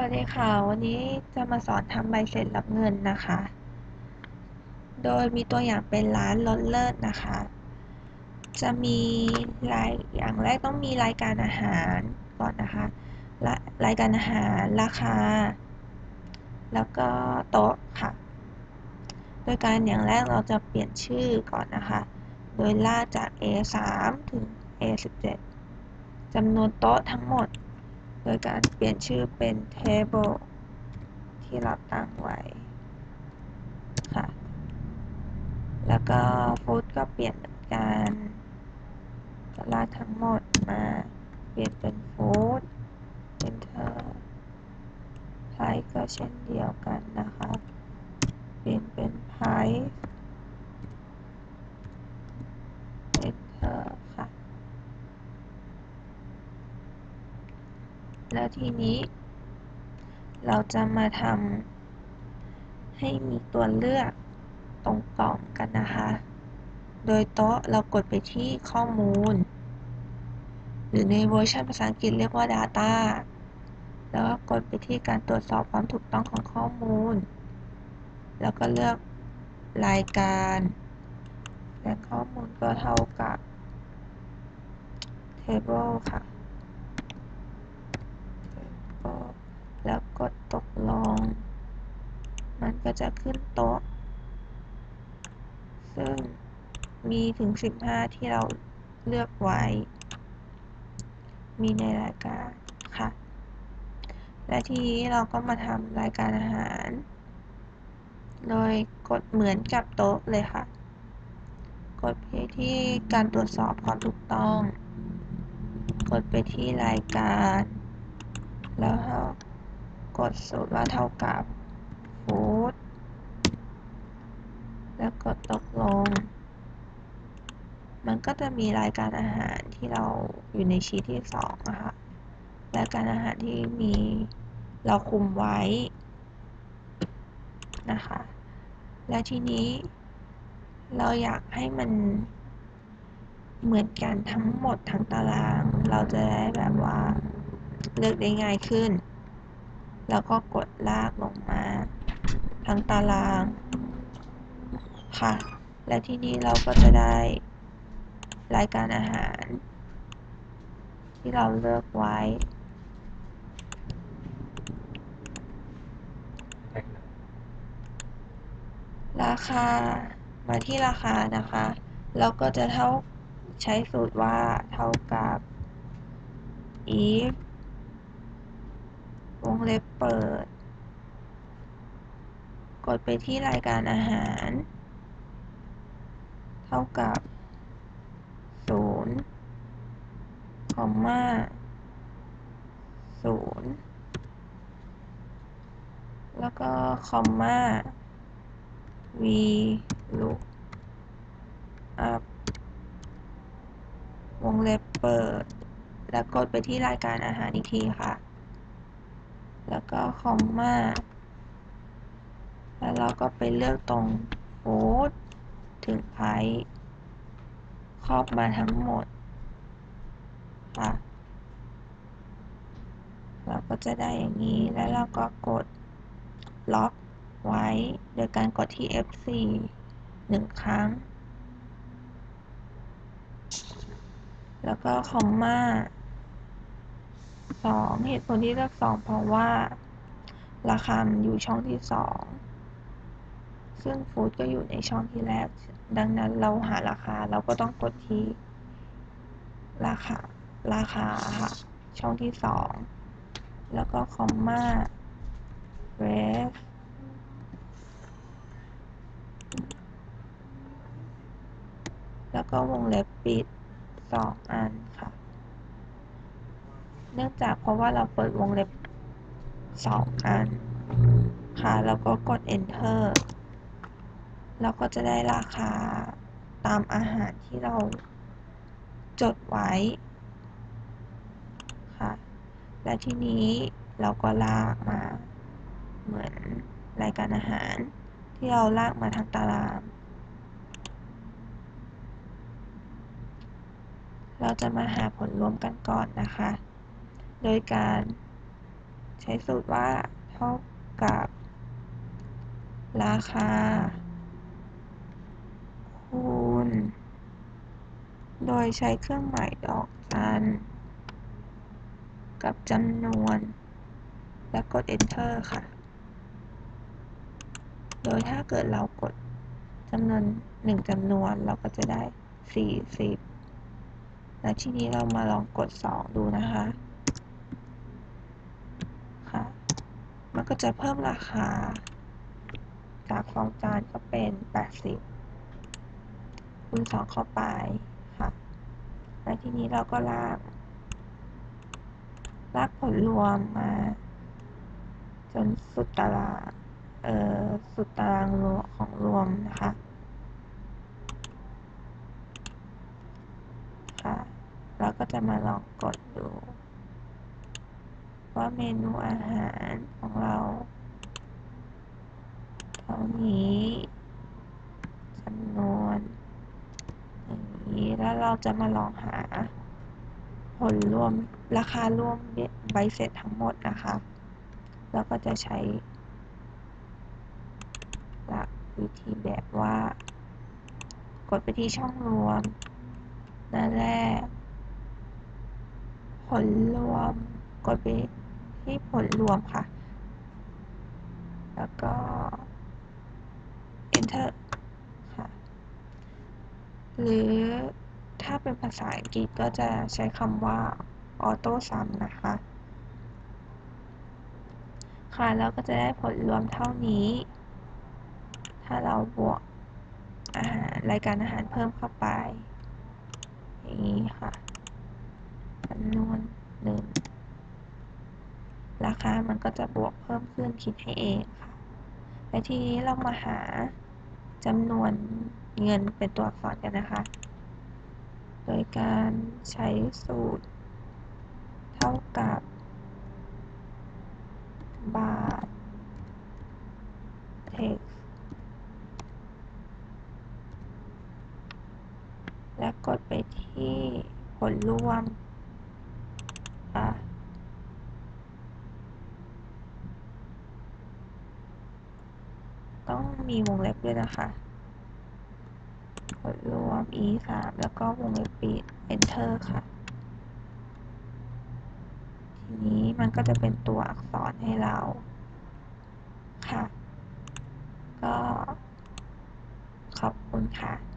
วัสดีค่ะ วันนี้จะมาสอนทำใบเสร็จรับเงินนะคะ โดยมีตัวอย่างเป็นร้านลดเลิศนะคะ จะมีรายอย่างแรกต้องมีรายการอาหารก่อนนะคะและรายการอาหารราคา แล้วก็โต๊ะค่ะ โดยการอย่างแรกเราจะเปลี่ยนชื่อก่อนนะคะ โดยล่าจาก A3 ถึง A17 จำนวนโต๊ะทั้งหมด โดยการเปลี่ยนชื่อเป็น table ที่เราตั้งไว้ค่ะ แล้วก็ food ก็เปลี่ยนกันก็ลากทั้งหมดมาเปลี่ยนเป็น food enter price ก็เช่นเดียวกันนะคะ เปลี่ยนเป็น price enter ค่ะ แล้วทีนี้ เราจะมาทำให้มีตัวเลือกตรงกล่องกันนะคะ โดยโต๊ะเรากดไปที่ข้อมูล หรือในเวอร์ชันภาษาอังกฤษเรียกว่า Data แล้วก็กดไปที่การตรวจสอบความถูกต้องของข้อมูล แล้วก็เลือกรายการ และข้อมูลก็เท่ากับ Table ค่ะ แล้วกดตกลง มัน ก็จะขึ้นโต๊ะ ซึ่งมีถึง 15 ที่เราเลือกไว้ มีในรายการค่ะ และทีนี้เราก็มาทำรายการอาหาร โดยกดเหมือนกับโต๊ะเลยค่ะ กดไปที่การตรวจสอบความถูกต้อง กดไปที่รายการ แล้วกดสูตรว่าเท่ากับ food แล้วกดตกลง มันก็จะมีรายการอาหารที่เราอยู่ในชีทที่2นะคะรายการอาหารที่มีเราคุมไว้นะคะ และทีนี้เราอยากให้มันเหมือนกันทั้งหมดทั้งตาราง เราจะได้แบบว่าเลือกได้ง่ายขึ้น แล้วก็กดลากลงมา ทั้งตารางค่ะ และที่นี้เราก็จะได้รายการอาหาร ที่เราเลือกไว้ราคามาที่ราคานะคะ เราก็จะเท่าใช้สูตรว่าเท่ากับ if วงเล็บเปิด กดไปที่รายการอาหาร เท่ากับ0คอมมา0แล้วก็คอมมา v look up วงเล็บเปิด แล้วกดไปที่รายการอาหารอีกทีค่ะ แล้วก็คอมมา แล้วเราก็ไปเลือกตรงโ o ดถึงไพครอบมาทั้งหมดค่ะเราก็จะได้อย่างนี้แล้วเราก็กดล็อกไว้ โดยการกดที่ F4 หนึ่งครั้ง แล้วก็คอมมาสองเหตุผลที่เลือกสองเพราะว่า ราคาอยู่ช่องที่สอง ซึ่งฟู้ดก็อยู่ในช่องที่แรก ดังนั้นเราหาราคาเราก็ต้องกดที่ ราคา ราคาค่ะ ช่องที่สอง แล้วก็คอมมาเรฟแล้วก็วงเล็บปิดสองอันค่ะ เนื่องจากเพราะว่าเราเปิดวงเล็บสองอัน ค่ะ แล้วก็กด enter แล้วก็จะได้ราคาตามอาหารที่เราจดไว้ค่ะ และทีนี้เราก็ลากมาเหมือนรายการอาหารที่เราลากมาทางตาราง เราจะมาหาผลรวมกันก่อนนะคะ โดยการใช้สูตรว่าเท่ากับราคา คูณ โดยใช้เครื่องหมายดอกจัน กับจำนวน และกด enter ค่ะ โดยถ้าเกิดเรากดจำนวนหนึ่งจำนวนเราก็จะได้ 40 และทีนี้เรามาลองกด 2 ดูนะคะค่ะมันก็จะเพิ่มราคา จากสองจานก็เป็น 80 คูณ2เข้าไปค่ะ และทีนี้เราก็ลาก ลากผลรวมมา จนสุดตารางเอ่อสุดตารางรวมของรวมนะคะค่ะแล้วก็จะมาลองกดดู ว่าเมนูอาหารของเราเท่านี้จำนวน นี้แล้วเราจะมาลองหาผลรวมราคารวมใบเสร็จทั้งหมดนะคะ แล้วก็จะใช้หลักวิธีแบบว่า กดไปที่ช่องรวมหน้าแรก ผลรวม กดไปที่ผลรวมค่ะ แล้วก็ enter หรือถ้าเป็นภาษาอังกฤษก็จะใช้คำว่า auto sum นะคะ ค่ะแล้วก็จะได้ผลรวมเท่านี้ ถ้าเราบวกอาหารรายการอาหารเพิ่มเข้าไป อย่างนี้ค่ะจำนวนหนึ่งราคา มันก็จะบวกเพิ่มขึ้นคิดให้เองค่ะ และทีนี้เรามาหาจำนวน เงินเป็นตัวอักษรกันนะคะ โดยการใช้สูตร เท่ากับ บาท text และกดไปที่ผลรวมค่ะต้องมีวงเล็บด้วยนะคะ กดรวม e 3แล้วก็วงเล็บปิด enter ค่ะ ทีนี้มันก็จะเป็นตัวอักษรให้เราค่ะ ก็ขอบคุณค่ะ